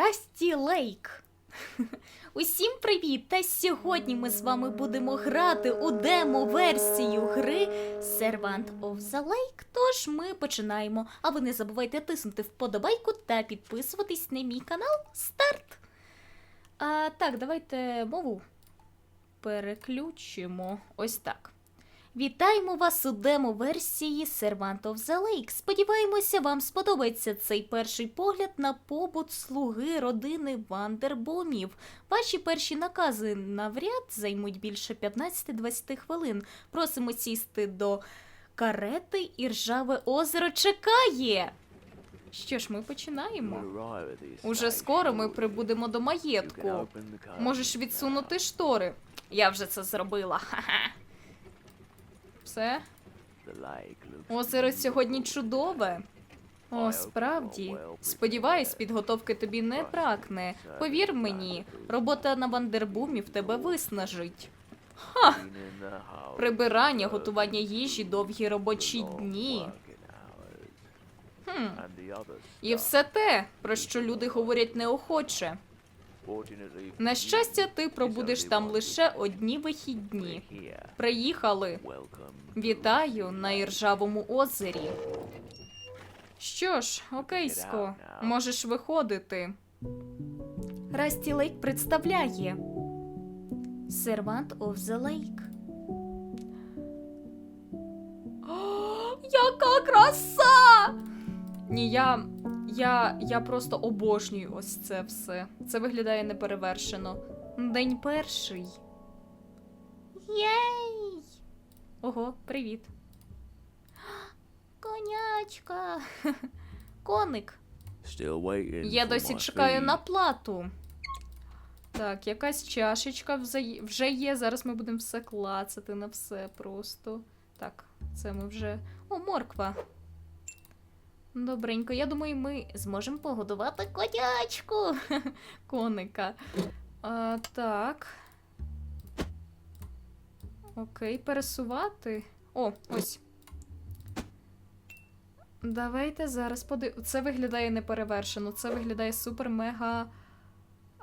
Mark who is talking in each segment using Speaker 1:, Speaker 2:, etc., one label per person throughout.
Speaker 1: Расті Лейк. Усім привіт! Та сьогодні ми з вами будемо грати у демо-версію гри Servant of the Lake. Тож ми починаємо. А ви не забувайте тиснути вподобайку та підписуватись на мій канал. Старт! А, так, давайте мову переключимо. Ось так. Вітаємо вас у демо-версії Servant of the Lake. Сподіваємося, вам сподобається цей перший погляд на побут слуги родини Вандербомів. Ваші перші накази навряд займуть більше 15-20 хвилин. Просимо сісти до карети і ржаве озеро чекає. Що ж, ми починаємо. Уже скоро ми прибудемо до маєтку. Можеш відсунути штори. Я вже це зробила. Ха-ха. Все, озеро сьогодні чудове. О, справді. Сподіваюсь, підготовки тобі не бракне. Повір мені, робота на вандербумів тебе виснажить.
Speaker 2: Ха!
Speaker 1: Прибирання, готування їжі, довгі робочі дні. Хм. І все те, про що люди говорять неохоче. На щастя, ти пробудеш там лише одні вихідні. Приїхали. Вітаю на іржавому озері. Що ж, окейсько, можеш виходити. Расті Лейк представляє Servant of the Lake. Яка краса! Ні, я. Я. Я просто обожнюю ось це все. Це виглядає неперевершено. День перший. Єй! Ого, привіт. Конячка. Коник. Я досі чекаю на плату. Так, якась чашечка вже є. Зараз ми будемо все клацати на все просто. Так, це ми вже. О, морква. Добренько, я думаю, ми зможемо погодувати конячку. Коника. А, так. Окей, пересувати. О, ось. Давайте зараз подив... Це виглядає неперевершено. Це виглядає супер-мега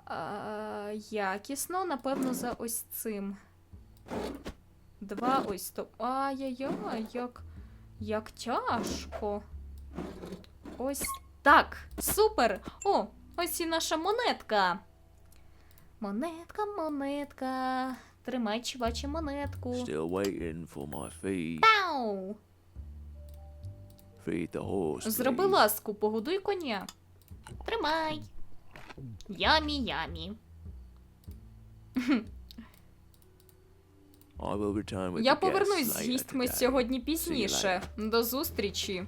Speaker 1: а, якісно. Напевно, за ось цим. Два ось то. Ай-яй-яй, як. Як тяжко. Ось так. Супер! О, ось і наша монетка. Монетка, монетка. Тримай, чувачі, монетку.
Speaker 2: Still waiting for my feed.
Speaker 1: Пау!
Speaker 2: Feed the horse.
Speaker 1: Зроби
Speaker 2: please.
Speaker 1: ласку, погодуй коня. Тримай. Ямі, ямі.
Speaker 2: I will return with
Speaker 1: Я
Speaker 2: the
Speaker 1: повернусь з
Speaker 2: later
Speaker 1: гістьми
Speaker 2: today.
Speaker 1: сьогодні пізніше. До зустрічі.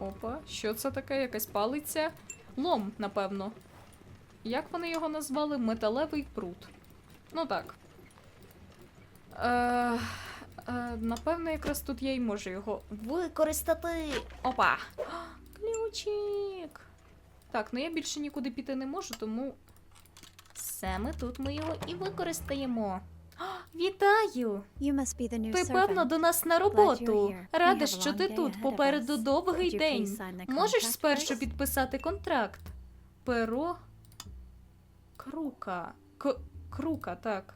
Speaker 1: Опа, що це таке? Якась палиця? Лом, напевно. Як вони його назвали? Металевий прут. Ну так. Е, е, напевно, якраз тут я й можу його використати. Опа! Ключик. Так, ну я більше нікуди піти не можу, тому саме тут ми його і використаємо. Вітаю! Ти певно до нас на роботу. Рада, що ти тут. Попереду довгий день. Можеш спершу підписати контракт. Перо. Крука. К... Крука, так.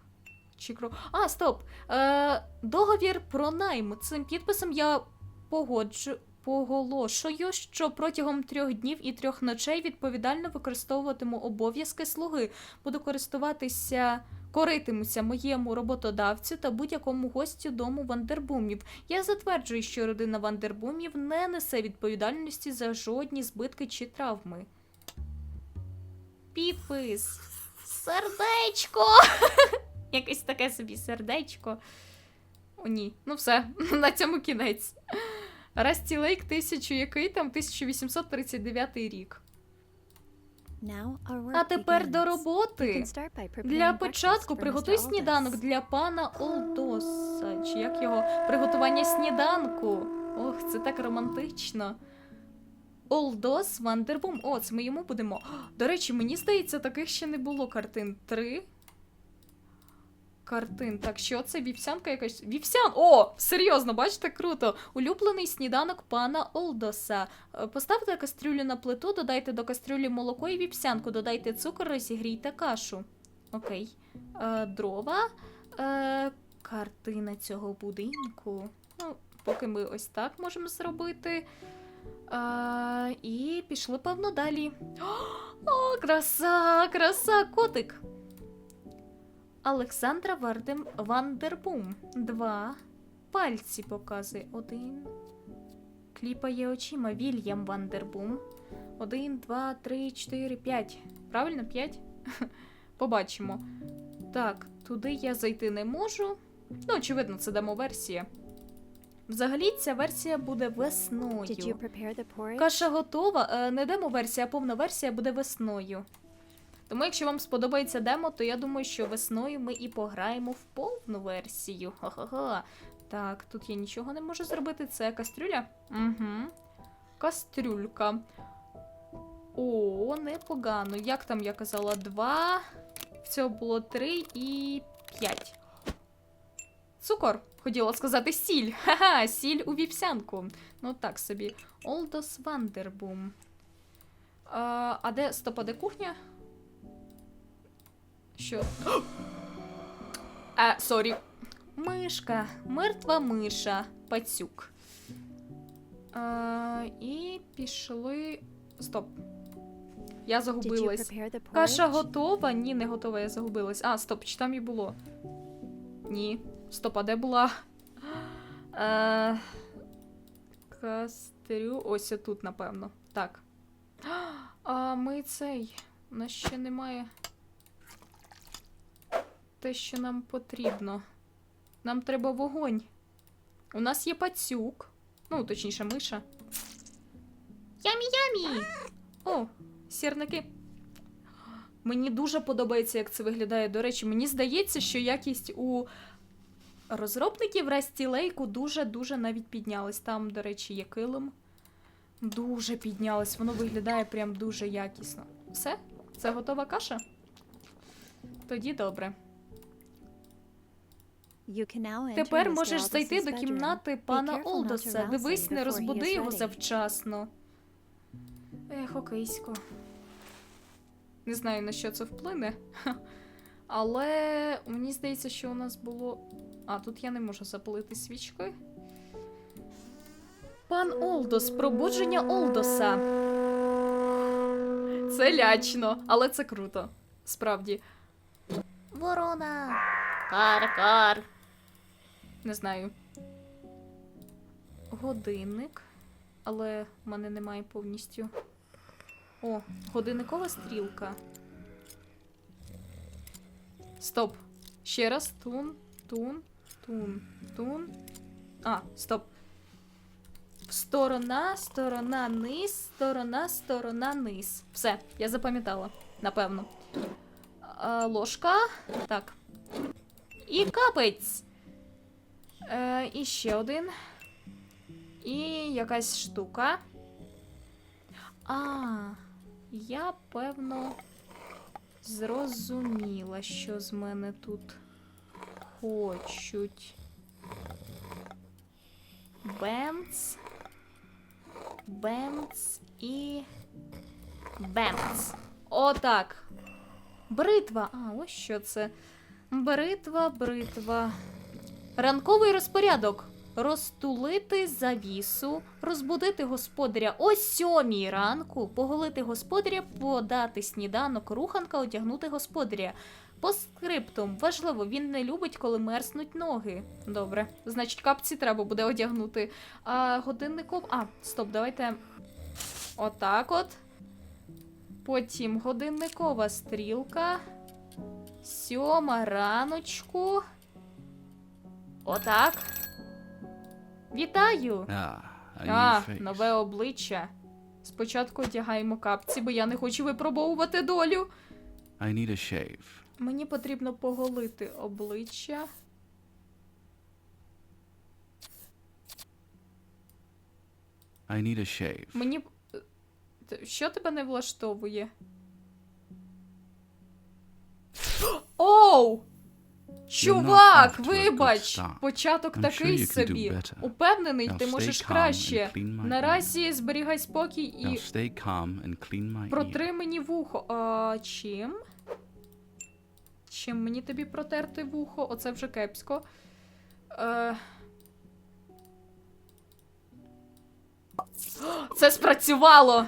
Speaker 1: Чи кру... А, стоп. Е, договір про найм. Цим підписом я погоджу. Поголошую, що протягом трьох днів і трьох ночей відповідально використовуватиму обов'язки слуги. Буду користуватися, коритимуся моєму роботодавцю та будь-якому гостю дому Вандербумів. Я затверджую, що родина Вандербумів не несе відповідальності за жодні збитки чи травми. Підпис. Сердечко. Якесь таке собі сердечко. О, ні. Ну все, на цьому кінець. Расті Лейк, тисячу який там 1839 рік. А тепер до роботи. Для початку приготуй сніданок для пана Олдоса. Чи як його приготування сніданку? Ох, це так романтично. Олдос Вандербум. О, це ми йому будемо. До речі, мені здається, таких ще не було картин. Три. Картин. Так, що це? Вівсянка якась. Вівсян! О! Серйозно, бачите, круто. Улюблений сніданок пана Олдоса. Е, Поставте кастрюлю на плиту, додайте до кастрюлі молоко і вівсянку, додайте цукор, розігрійте кашу. Окей. Е, дрова. Е, картина цього будинку. Ну, поки ми ось так можемо зробити. Е, і пішли, певно, далі. О, краса, краса, котик. Олександра Вардем Вандербум. Два. Пальці показує. Один. Кліпає очима. Вільям Вандербум. Один, два, три, чотири, п'ять. Правильно, п'ять? Побачимо. Так, туди я зайти не можу. Ну, очевидно, це демо-версія. Взагалі, ця версія буде весною. Каша готова. Е, Не демо-версія, а повна версія буде весною. Тому, якщо вам сподобається демо, то я думаю, що весною ми і пограємо в повну версію. Ха-ха-ха. Так, тут я нічого не можу зробити. Це кастрюля? Угу. Кастрюлька. О, непогано. Як там я казала? Два. Всього було три і п'ять. Цукор. Хотіла сказати сіль. Ха-ха, сіль у вівсянку. Ну так собі. Олдос Вандербум. А, а де стоп, а де кухня? Що? А, сорі. Мишка. Мертва миша. Пацюк. А, і пішли. Стоп. Я загубилась. Каша готова? Ні, не готова, я загубилась. А, стоп, чи там і було? Ні. Стоп, а де була? Е, кастрю. Ось тут, напевно. Так. А ми цей. У нас ще немає. Те, що нам потрібно. Нам треба вогонь. У нас є пацюк. Ну, точніше, миша. Ямі-ямі! О, сірники. Мені дуже подобається, як це виглядає. До речі, мені здається, що якість у розробників Lake дуже-дуже навіть піднялась. Там, до речі, є килим. Дуже піднялась. Воно виглядає прям дуже якісно. Все? Це готова каша? Тоді добре. Тепер можеш зайти до кімнати пана Олдоса. Дивись, не розбуди його завчасно. Ех, окейсько. Не знаю, на що це вплине. Але мені здається, що у нас було. А, тут я не можу запалити свічки. Пан Олдос, пробудження Олдоса. Це лячно, але це круто. Справді. Ворона. Кар-кар. Не знаю. Годинник. Але в мене немає повністю. О, годинникова стрілка. Стоп. Ще раз. Тун, тун, тун, тун. А, стоп. Сторона, сторона, низ, сторона, сторона, низ. Все, я запам'ятала, напевно. А, ложка. Так. І капець. Е, і ще один. І якась штука. А, я певно зрозуміла, що з мене тут хочуть. Бемц. Бемц і. Бемц. Отак. Бритва. А, ось що це. Бритва, бритва. Ранковий розпорядок. Розтулити завісу, розбудити господаря о сьомій ранку, поголити господаря, подати сніданок, руханка, одягнути господаря. По скриптум, важливо, він не любить, коли мерзнуть ноги. Добре, значить, капці треба буде одягнути. А годинником. А, стоп, давайте. Отак от. Потім годинникова стрілка. Сьома раночку. Отак. Вітаю!
Speaker 3: Ah,
Speaker 1: А, нове обличчя. Спочатку одягаємо капці, бо я не хочу випробовувати долю.
Speaker 3: I need a shave.
Speaker 1: Мені потрібно поголити обличчя.
Speaker 3: I need a shave.
Speaker 1: Мені. е, Що тебе не влаштовує? Оу! Чувак, вибач! Початок такий собі. Упевнений, ти можеш краще. Наразі зберігай спокій і протри мені вухо. А чим? Чим мені тобі протерти вухо? Оце вже кепсько. Е... Це спрацювало!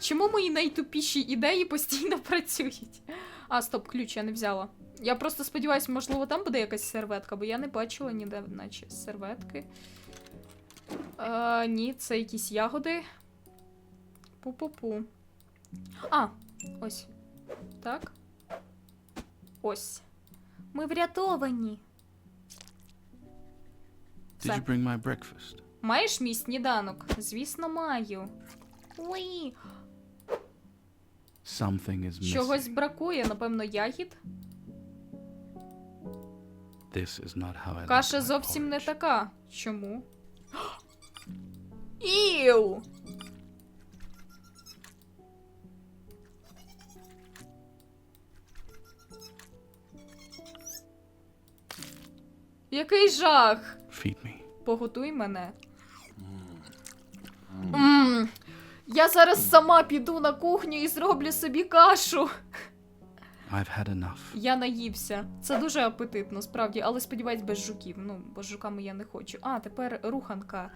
Speaker 1: Чому мої найтупіші ідеї постійно працюють? А, стоп, ключ я не взяла. Я просто сподіваюся, можливо, там буде якась серветка, бо я не бачила ніде, наче серветки. Е, ні, це якісь ягоди. Пу-пу-пу. А, ось. Так. Ось. Ми врятовані.
Speaker 3: Did you bring my breakfast?
Speaker 1: Маєш мій сніданок? Звісно, маю. Ой,
Speaker 3: Something is missing.
Speaker 1: чогось бракує, напевно, ягід.
Speaker 3: This is not how I like
Speaker 1: Каша
Speaker 3: my
Speaker 1: зовсім не
Speaker 3: porridge.
Speaker 1: така. Чому? Іу! Який жах!
Speaker 3: Feed me.
Speaker 1: Поготуй мене. Мм. Я зараз сама піду на кухню і зроблю собі кашу.
Speaker 3: I've had enough.
Speaker 1: Я наївся. Це дуже апетитно, справді, але сподіваюсь, без жуків. Ну, бо з жуками я не хочу. А, тепер руханка.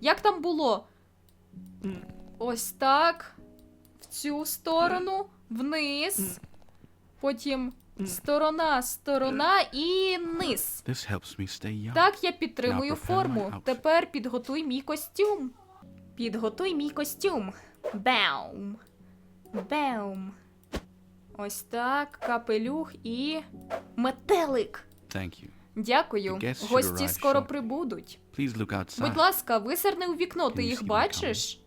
Speaker 1: Як там було? Ось так. В цю сторону, вниз. Потім сторона, сторона і низ.
Speaker 3: This helps me stay young.
Speaker 1: Так, я підтримую
Speaker 3: Now prepare my
Speaker 1: форму.
Speaker 3: outfit.
Speaker 1: Тепер підготуй мій костюм. Підготуй мій костюм. Баум. Баум. Ось так, капелюх і. метелик.
Speaker 3: Thank you.
Speaker 1: Дякую. Гості скоро прибудуть. Будь ласка, висерни у вікно, ти їх бачиш?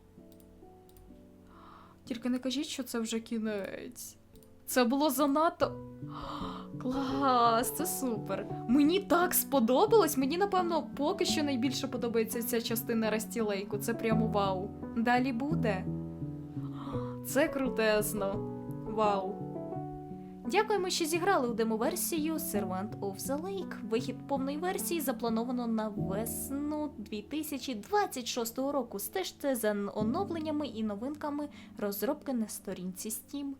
Speaker 1: Тільки не кажіть, що це вже кінець. Це було занадто. Клас, це супер. Мені так сподобалось. Мені, напевно, поки що найбільше подобається ця частина Растілейку. Це прямо вау. Далі буде. Це крутезно. Вау. Дякуємо, що зіграли у демоверсію Servant of the Lake. Вихід повної версії заплановано на весну 2026 року. Стежте за оновленнями і новинками розробки на сторінці Steam.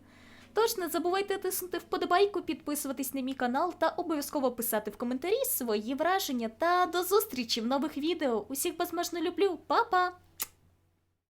Speaker 1: Тож не забувайте тиснути вподобайку, підписуватись на мій канал та обов'язково писати в коментарі свої враження. Та до зустрічі в нових відео. Усіх безмежно люблю, Па-па!